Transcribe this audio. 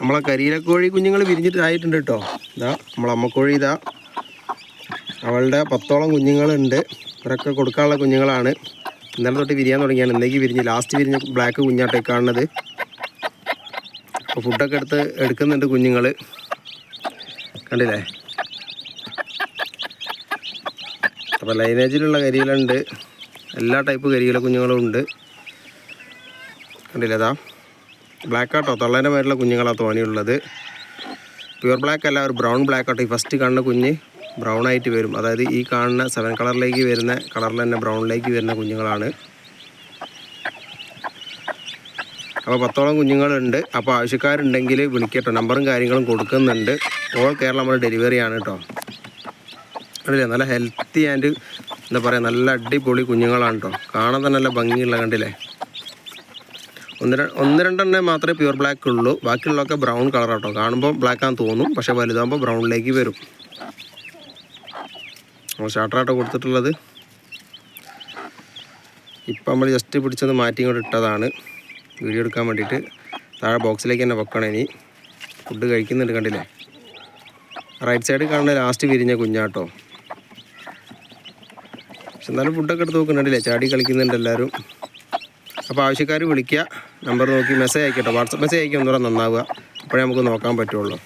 നമ്മളെ കരിയിലക്കോഴി കുഞ്ഞുങ്ങൾ വിരിഞ്ഞിട്ടായിട്ടുണ്ട് കേട്ടോ. ഇതാ നമ്മളെ അമ്മക്കോഴി ഇതാ. അവളുടെ പത്തോളം കുഞ്ഞുങ്ങളുണ്ട്. ഇവരൊക്കെ കൊടുക്കാനുള്ള കുഞ്ഞുങ്ങളാണ്. ഇന്നലെ തൊട്ട് വിരിയാൻ തുടങ്ങിയാണ്. ഇന്നേക്ക് വിരിഞ്ഞ് ലാസ്റ്റ് വിരിഞ്ഞ ബ്ലാക്ക് കുഞ്ഞാട്ടെ കാണുന്നത്. അപ്പോൾ ഫുഡൊക്കെ എടുത്ത് എടുക്കുന്നുണ്ട് കുഞ്ഞുങ്ങൾ കണ്ടില്ലേ? അപ്പോൾ ലൈനേജിലുള്ള കരിയിലുണ്ട് എല്ലാ ടൈപ്പ് കരിയില കുഞ്ഞുങ്ങളും ഉണ്ട്. കണ്ടില്ലേ അതാ? ബ്ലാക്ക് ആട്ടോ. തള്ളേന്റെ മേലുള്ള കുഞ്ഞുങ്ങളാണ് തോനെയുള്ളത് പ്യുവർ ബ്ലാക്ക് അല്ല ഒരു ബ്രൗൺ ബ്ലാക്ക് ആട്ടോ. ഈ ഫസ്റ്റ് കാണുന്ന കുഞ്ഞ് ബ്രൗൺ ആയിട്ട് വരും. അതായത് ഈ കാണുന്ന സെവൻ കളറിലേക്ക് വരുന്ന കളറിൽ തന്നെ ബ്രൗണിലേക്ക് വരുന്ന കുഞ്ഞുങ്ങളാണ്. അപ്പോൾ പത്തോളം കുഞ്ഞുങ്ങളുണ്ട്. അപ്പോൾ ആവശ്യക്കാരുണ്ടെങ്കിൽ വിളിക്കട്ടോ. നമ്പറും കാര്യങ്ങളും കൊടുക്കുന്നുണ്ട്. ഓൾ കേരള നമ്മൾ ഡെലിവറി ആണ് കേട്ടോ കണ്ടില്ലേ നല്ല ഹെൽത്തി ആൻഡ് എന്താ പറയുക നല്ല അടിപൊളി കുഞ്ഞുങ്ങളാണ് കേട്ടോ കാണാൻ തന്നെ നല്ല ഭംഗിയുള്ള കണ്ടില്ലേ? ഒന്ന് ഒന്ന് രണ്ടെണ്ണേ മാത്രമേ പ്യുവർ ബ്ലാക്ക് ഉള്ളൂ. ബാക്കിയുള്ളതൊക്കെ ബ്രൗൺ കളർ കേട്ടോ കാണുമ്പോൾ ആണെന്ന് തോന്നും. പക്ഷേ വലുതാകുമ്പോൾ ബ്രൗണിലേക്ക് വരും. നമ്മൾ ഷാർട്ടറാട്ടോ കൊടുത്തിട്ടുള്ളത്. ഇപ്പം നമ്മൾ ജസ്റ്റ് പിടിച്ചത് മാറ്റി ഇങ്ങോട്ട് ഇട്ടതാണ്. വീഡിയോ എടുക്കാൻ വേണ്ടിയിട്ട്. താഴെ ബോക്സിലേക്ക് തന്നെ വെക്കണം ഇനി. ഫുഡ് കഴിക്കുന്നുണ്ട് കണ്ടില്ലേ? റൈറ്റ് സൈഡിൽ കാണുന്ന ലാസ്റ്റ് വിരിഞ്ഞ കുഞ്ഞാട്ടോ. പക്ഷെ എന്നാലും ഫുഡൊക്കെ എടുത്ത് നോക്കുന്നുണ്ടല്ലേ ചാടി കളിക്കുന്നുണ്ട് എല്ലാവരും അപ്പോൾ ആവശ്യക്കാർ വിളിക്കുക നമ്പർ നോക്കി മെസ്സേജ് അയക്കട്ടോ. വാട്സപ്പ് മെസ്സേജ് അയക്കുക ഒന്നുകൂടെ നന്നാവുക. അപ്പോഴേ നമുക്ക് നോക്കാൻ പറ്റുള്ളൂ.